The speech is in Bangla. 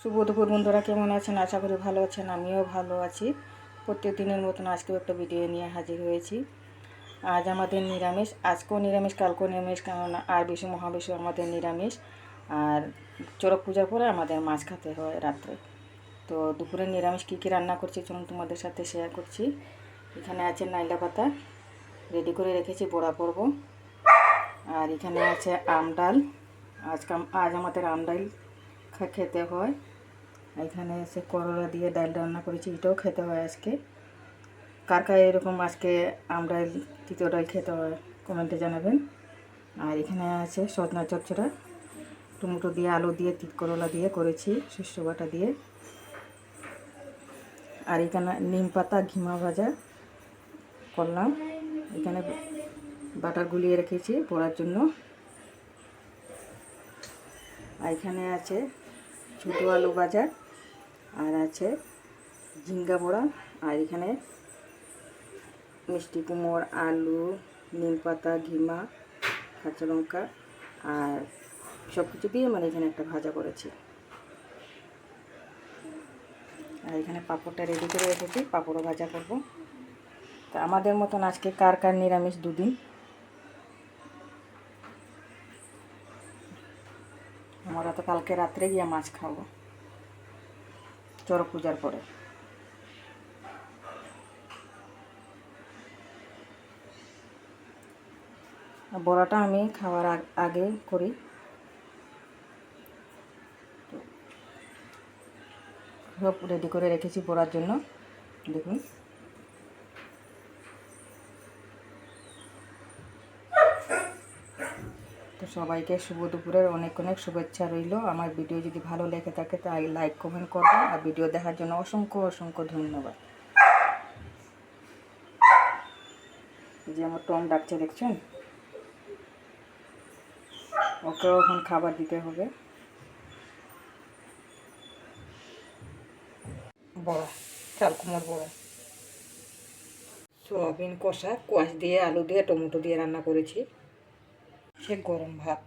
শুভ বন্ধুরা, কেমন আছেন? আশা করি ভালো আছেন, আমিও ভালো আছি। প্রত্যেক দিনের মতন আজকেও একটা ভিডিও নিয়ে হাজির হয়েছি। আজ আমাদের নিরামিষ, আজকেও নিরামিষ, কালকেও নিরামিষ কারণ আর বিশু মহাবিশু আমাদের নিরামিষ। আর চড়ক পূজার পরে আমাদের মাছ খেতে হয় রাত্রে। তো দুপুরে নিরামিষ কী কী রান্না করছি, চলুন তোমাদের সাথে শেয়ার করছি। এখানে আছে নাইলা পাতা রেডি করে রেখেছি বড়া করব। আর এখানে আছে আম ডাল। আজকে আজ আমাদের আম ডাল খেতে হয়। এখানে এসে করলা দিয়ে ডাল রান্না করেছি, এটাও খেতে হয় আজকে। কার কার এরকম আজকে আম ডাল তৃতীয় ডাল খেতে হয় কমেন্টে জানাবেন। আর এখানে আছে সজনা চচ্চড়া, টমেটো দিয়ে, আলু দিয়ে, তিত করলা দিয়ে করেছি শস্য বাটা দিয়ে। আর এখানে নিম পাতা, ঘিমা ভাজা করলাম। এখানে বাটার গুলিয়ে রেখেছি পড়ার জন্য। আর এখানে আছে ছোটো আলু ভাজা আর আছে ঝিঙ্গা বড়া আর এখানে মিষ্টি কুমড় আলু নিম পাতা ঘিমা, কাঁচা লঙ্কা, আর সব কিছু দিয়ে মানে এখানে একটা ভাজা করেছি। আর এখানে পাঁপড়টা রেডি করে রেখেছি, পাঁপড়ও ভাজা করব। তা আমাদের মতন আজকে কার কার নিরামিষ দুদিন? আমরা তো কালকে রাত্রে গিয়ে মাছ খাব। চড়ক পূজার পরে বড়াটা আমি খাওয়ার আগ- আগে করি। সব রেডি করে রেখেছি বড়ার জন্য। দেখুন। তো সবাইকে শুভ দুপুরের অনেক অনেক শুভেচ্ছা রইল। আমার ভিডিও যদি ভালো লেগে থাকে তাই লাইক কমেন্ট করবেন আর ভিডিও দেখার জন্য অসংখ্য অসংখ্য ধন্যবাদ। যে আমার টম ডাকছে, দেখছেন? ওকেও এখন খাবার দিতে হবে। বড়া, চাল বড়া। সোয়াবিন কষা, কোয়াশ দিয়ে, আলু দিয়ে, টমেটো দিয়ে রান্না করেছি। সে গরম ভাত।